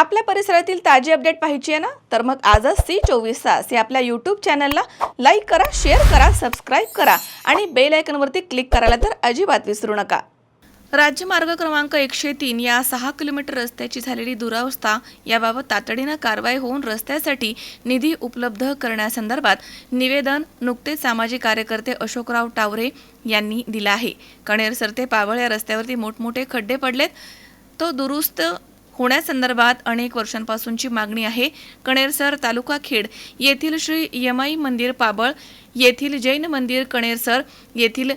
आपल्या परिसरातील ताजी अपडेट पाहिजे आहे ना? तर मग आजच सी चोवीस तास या आपल्या यूट्यूब चॅनलला लाईक करा शेअर करा सबस्क्राईब करा आणि बेल आयकनवरती क्लिक करायला तर अजिबात विसरू नका. राज्यमार्ग क्रमांक एकशे तीन या सहा किलोमीटर रस्त्याची झालेली दुरावस्था याबाबत तातडीनं कारवाई होऊन रस्त्यासाठी निधी उपलब्ध करण्यासंदर्भात निवेदन नुकतेच सामाजिक कार्यकर्ते अशोकराव टावरे यांनी दिलं आहे. कणेर सरते पावळ या रस्त्यावरती मोठमोठे खड्डे पडलेत. तो दुरुस्त होण्यासंदर्भात अनेक वर्षांपासूनची मागणी आहे. कणेरसर तालुका खेड येथील श्री यमाई मंदिर पाबळ येथील जैन मंदिर कणेरसर येथील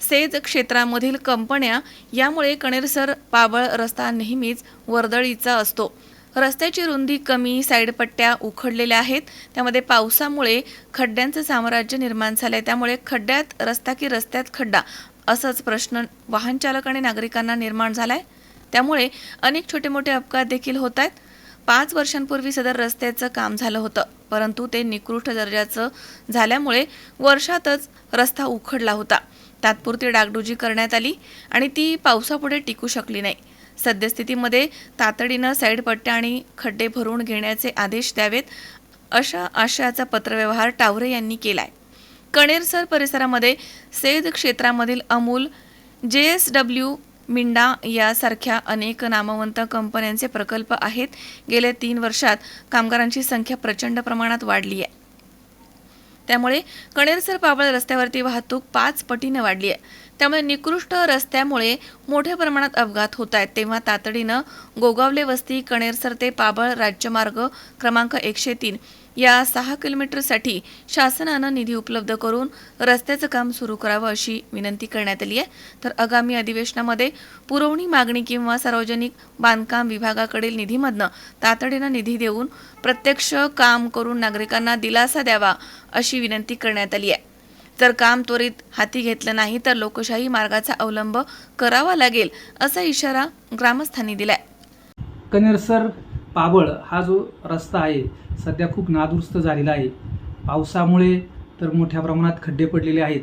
सेज क्षेत्रामधील कंपन्या यामुळे कणेरसर पाबळ रस्ता नेहमीच वर्दळीचा असतो. रस्त्याची रुंदी कमी साईडपट्ट्या उखडलेल्या आहेत. त्यामध्ये पावसामुळे खड्ड्यांचं साम्राज्य निर्माण झालंय. त्यामुळे खड्ड्यात रस्ता की रस्त्यात खड्डा असाच प्रश्न वाहनचालक आणि नागरिकांना निर्माण झाला आहे त्यामुळे अनेक छोटे मोठे अपघात देखील होत आहेत. पाच वर्षांपूर्वी सदर रस्त्याचं काम झालं होतं परंतु ते निकृष्ट दर्जाचं झाल्यामुळे वर्षातच रस्ता उखडला होता. तात्पुरती डागडुजी करण्यात आली आणि ती पावसापुढे टिकू शकली नाही. सद्यस्थितीमध्ये तातडीनं साईडपट्ट्या आणि खड्डे भरून घेण्याचे आदेश द्यावेत अशा आशयाचा पत्रव्यवहार टावरे यांनी केलाय. कणेरसर परिसरामध्ये सेद क्षेत्रामधील अमूल जे एस डब्ल्यू मिंडा यासारख्या अनेक नामवंत कंपन्यांचे प्रकल्प आहेत. गेल्या तीन वर्षात कामगारांची संख्या प्रचंड प्रमाणात वाढली आहे. त्यामुळे कणेरसर पाबळ रस्त्यावरती वाहतूक पाच पटीने वाढली आहे. त्यामुळे निकृष्ट रस्त्यामुळे मोठ्या प्रमाणात अपघात होत आहेत. तेव्हा तातडीनं गोगावले वस्ती कणेरसर ते पाबळ राज्यमार्ग क्रमांक एकशे तीन या सहा किलोमीटरसाठी शासनानं निधी उपलब्ध करून रस्त्याचं काम सुरू करावं अशी विनंती करण्यात आली आहे. तर आगामी अधिवेशनामध्ये पुरवणी मागणी किंवा सार्वजनिक बांधकाम विभागाकडील निधीमधनं तातडीनं निधी देऊन प्रत्यक्ष काम करून नागरिकांना दिलासा द्यावा अशी विनंती करण्यात आली आहे. तर काम त्वरित हाती घेतलं नाही तर लोकशाही मार्गाचा अवलंब करावा लागेल असा इशारा ग्रामस्थांनी दिलाय. कनेरसर पाबळ हा जो रस्ता आहे सध्या खूप नादुरुस्त झालेला आहे. पावसामुळे तर मोठ्या प्रमाणात खड्डे पडलेले आहेत.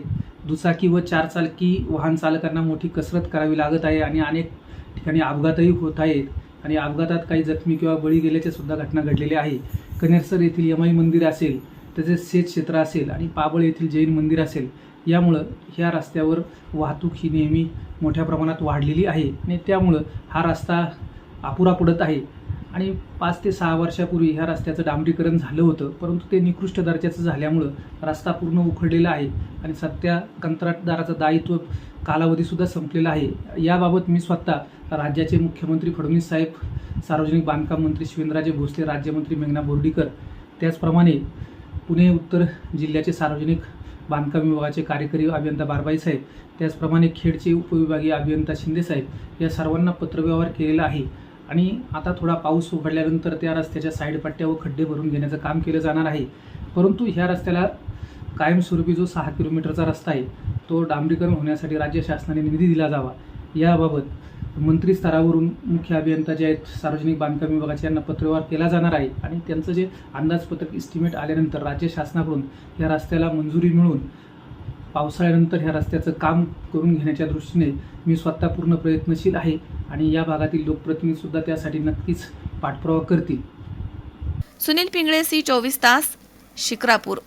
दुचाकी व चारचालकी वाहन चालकांना मोठी कसरत करावी लागत आहे आणि अनेक ठिकाणी अपघातही होत आहेत. आणि अपघातात काही जखमी किंवा बळी गेल्याच्या सुद्धा घटना घडलेल्या आहे. कनेरसर येथील यमाई मंदिर असेल तसेच शेत क्षेत्र असेल आणि पाबळ येथील जैन मंदिर असेल यामुळं ह्या रस्त्यावर वाहतूक ही नेहमी मोठ्या प्रमाणात वाढलेली आहे. आणि त्यामुळं हा रस्ता अपुरा पडत आहे. आणि पाच ते सहा वर्षापूर्वी ह्या रस्त्याचं डांबरीकरण झालं होतं परंतु ते निकृष्ट दर्जाचं झाल्यामुळं रस्ता पूर्ण उखडलेला आहे आणि सध्या कंत्राटदाराचं दायित्व कालावधीसुद्धा संपलेला आहे. याबाबत मी स्वतः राज्याचे मुख्यमंत्री फडणवीस साहेब सार्वजनिक बांधकाम मंत्री शिवेंद्रराजे भोसले राज्यमंत्री मेघना बोर्डीकर त्याचप्रमाणे पुणे उत्तर जिल्ह्याचे सार्वजनिक बांधकाम विभागाचे कार्यकारी अभियंता बारबाई साहेब त्याचप्रमाणे खेडचे उपविभागीय अभियंता शिंदे साहेब या सर्वांना पत्रव्यवहार केलेला आहे. आणि आता थोडा पाऊस उघडल्यानंतर त्या रस्त्याच्या साईड पट्ट्या व खड्डे भरून घेण्याचं काम केलं जाणार आहे. परंतु ह्या रस्त्याला कायमस्वरूपी जो सहा किलोमीटरचा रस्ता आहे तो डांबरीकरण होण्यासाठी राज्य शासनाने निधी दिला जावा. याबाबत मंत्री स्तरावरून मुख्य अभियंता जे आहेत सार्वजनिक बांधकाम विभागाचे यांना पत्रव्यवहार केला जाणार आहे. आणि त्यांचं जे अंदाजपत्रक इस्टिमेट आल्यानंतर राज्य शासनाकडून या रस्त्याला मंजुरी मिळून पावसाळ्यानंतर ह्या रस्त्याचं काम करून घेण्याच्या दृष्टीने मी स्वतः पूर्ण प्रयत्नशील आहे आणि या भागातील लोकप्रतिनिधीसुद्धा त्यासाठी नक्कीच पाठपुरावा करतील. सुनील पिंगळे सी चोवीस तास शिक्रापूर.